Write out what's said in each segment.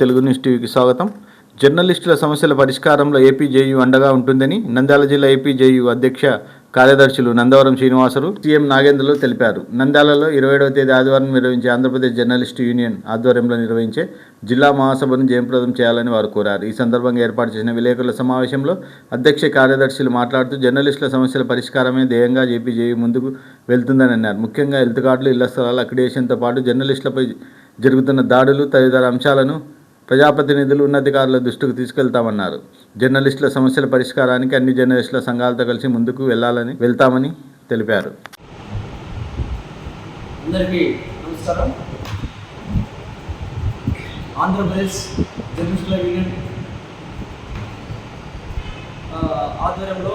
Telugu news టీవీకి స్వాగతం. జర్నలిస్టుల సమస్యల పరిష్కారంలో ఏపీజేయు అండగా ఉంటుందని నంద్యాల జిల్లా ఏపీజేయు అధ్యక్ష కార్యదర్శులు నందవరం శ్రీనివాసరు సీఎం నాగేంద్రలు తెలిపారు. నంద్యాలలో ఇరవై ఏడవ తేదీ ఆదివారం నిర్వహించే ఆంధ్రప్రదేశ్ జర్నలిస్టు యూనియన్ ఆధ్వర్యంలో నిర్వహించే జిల్లా మహాసభను జయప్రదం చేయాలని వారు కోరారు. ఈ సందర్భంగా ఏర్పాటు చేసిన విలేకరుల సమావేశంలో అధ్యక్ష కార్యదర్శులు మాట్లాడుతూ జర్నలిస్టుల సమస్యల పరిష్కారమే ధ్యేయంగా జేపీజేయూ ముందుకు వెళ్తుందని అన్నారు. ముఖ్యంగా హెల్త్ కార్డులు ఇళ్ళ స్థలాల అక్రిడేషన్తో పాటు జర్నలిస్టులపై జరుగుతున్న దాడులు తదితర అంశాలను ప్రజాప్రతినిధులు ఉన్నతాధికారుల దృష్టికి తీసుకెళ్తామన్నారు. జర్నలిస్టుల సమస్యల పరిష్కారానికి అన్ని జర్నలిస్టుల సంఘాలతో కలిసి ముందుకు వెళ్ళాలని వెళ్తామని తెలిపారు. అందరికీ నమస్కారం. ఆంధ్రప్రదేశ్ జర్నలిస్టుల యూనియన్ ఆధ్వర్యంలో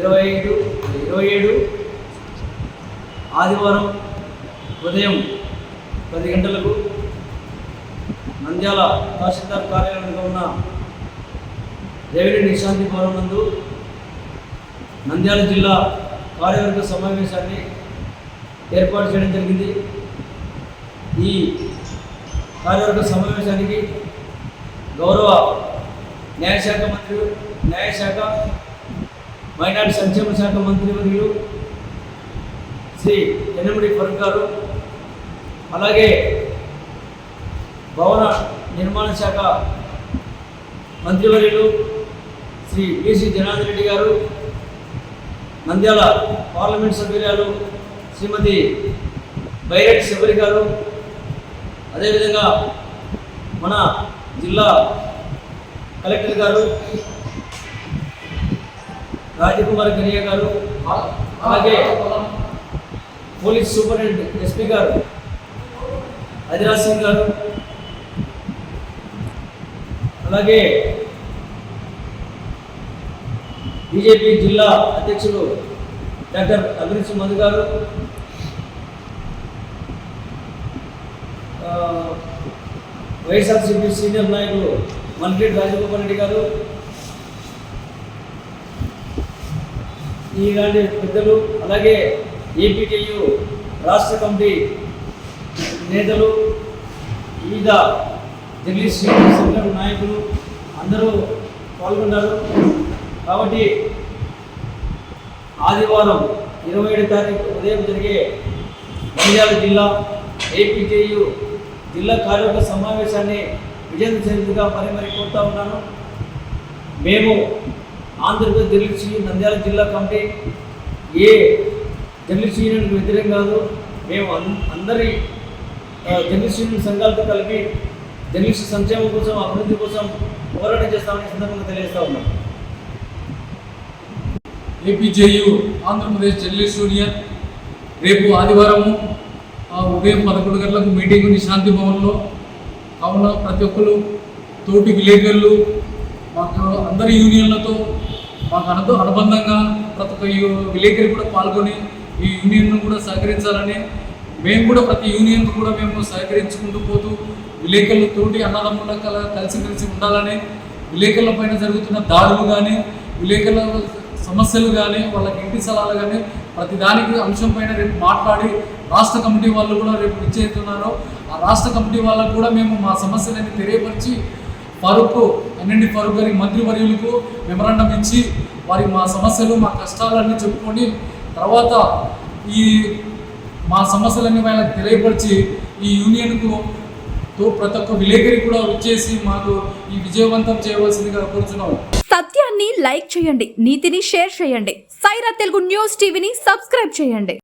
ఇరవై ఐదు ఇరవై ఏడు ఆదివారం ఉదయం పది గంటలకు నంద్యాల తహసీల్దార్ కార్యాలయంలో ఉన్న రెవెన్యూ నిశాంతి భవనం నందు నంద్యాల జిల్లా కార్యవర్గ సమావేశాన్ని ఏర్పాటు చేయడం జరిగింది. ఈ కార్యవర్గ సమావేశానికి గౌరవ న్యాయశాఖ మంత్రి న్యాయశాఖ మైనార్టీ సంక్షేమ శాఖ మంత్రివర్యులు శ్రీ ఎన్ఎండి ఫరూక్ గారు అలాగే భవన నిర్మాణ శాఖ మంత్రివర్యులు శ్రీ బీసీ జనార్దన్ రెడ్డి గారు నంద్యాల పార్లమెంట్ సభ్యురాలు శ్రీమతి బైరెట్ శబరి గారు అదేవిధంగా మన జిల్లా కలెక్టర్ గారు రాజకుమార్ కరియా గారు అలాగే పోలీస్ సూపరింటెండెంట్ ఎస్పీ గారు అదిరాజ్ సింగ్ గారు అలాగే బీజేపీ జిల్లా అధ్యక్షులు డాక్టర్ అభిరుచి మధు గారు వైఎస్ఆర్సీపీ సీనియర్ నాయకులు మన్రెడ్డి రాజగోపాల్ రెడ్డి గారు ఇలాంటి పెద్దలు అలాగే ఏపీటీయు రాష్ట్ర కమిటీ నేతలు వివిధ ఢిల్లీ సంఘం నాయకులు అందరూ పాల్గొన్నారు కాబట్టి ఆదివారం ఇరవై ఏడు తారీఖు ఉదయం జరిగే నంద్యాల జిల్లా ఏపీజేయు జిల్లా కార్యవర్గ సమావేశాన్ని విజయవంతంగా మరి మరి కోరుతా ఉన్నాను. మేము ఆంధ్రప్రదేశ్ జర్నలిస్ట్ నంద్యాల జిల్లా కమిటీ ఏ జర్నలిస్ట్ యూనియన్కి వ్యతిరేకం కాదు మేము అందరి ఆ, జర్నలిస్ట్ యూనియన్ సంఘాలతో కలిపి జర్నలిస్ట్ సంక్షేమం కోసం అభివృద్ధి కోసం పోరాటం చేస్తామని సందర్భంగా తెలియజేస్తా ఉన్నాం. ఏపీజేయు ఆంధ్రప్రదేశ్ జర్నలిస్ట్ యూనియన్ రేపు ఆదివారము ఉదయం పదకొండు గంటలకు మీటింగ్ ఉంది శాంతి భవన్లో. కావున ప్రతి ఒక్కరు తోటి విలేకరులు మాకు అందరి యూనియన్లతో మాకు అన అనుబంధంగా ప్రతి ఒక్క విలేకరి కూడా పాల్గొని ఈ యూనియన్ను కూడా సహకరించాలని మేము కూడా ప్రతి యూనియన్ కూడా మేము సహకరించుకుంటూ పోతూ విలేకరులతోటి అన్నదమ్ముల కలిసి కలిసిమెలిసి ఉండాలని విలేకరుల పైన జరుగుతున్న దాడులు కానీ విలేకరుల సమస్యలు కానీ వాళ్ళకి ఇంటి స్థలాలు కానీ ప్రతి దానికి అంశం పైన రేపు మాట్లాడి రాష్ట్ర కమిటీ వాళ్ళు కూడా రేపు ఇచ్చేస్తున్నారు ఆ రాష్ట్ర కమిటీ వాళ్ళకు కూడా మేము మా సమస్యలని తెలియపరిచి ఫరూక్ అన్నింటి ఫరూక్ గారి మంత్రివర్యులకు మెమరాండం ఇచ్చి వారి మా సమస్యలు మా కష్టాలన్నీ చెప్పుకొని తర్వాత ఈ మా సమస్యలన్నీ వాళ్ళకి తెలియపరిచి ఈ యూనియన్కు తో ప్రతి ఒక్క విలేకరి కూడా వచ్చేసి మాకు ఈ విజయవంతం చేయవలసిందిగా కోరుచున్నాం సత్యాన్ని లైక్ చేయండి నీతిని షేర్ చేయండి. సైరా తెలుగు న్యూస్ టీవీని సబ్స్క్రైబ్ చేయండి.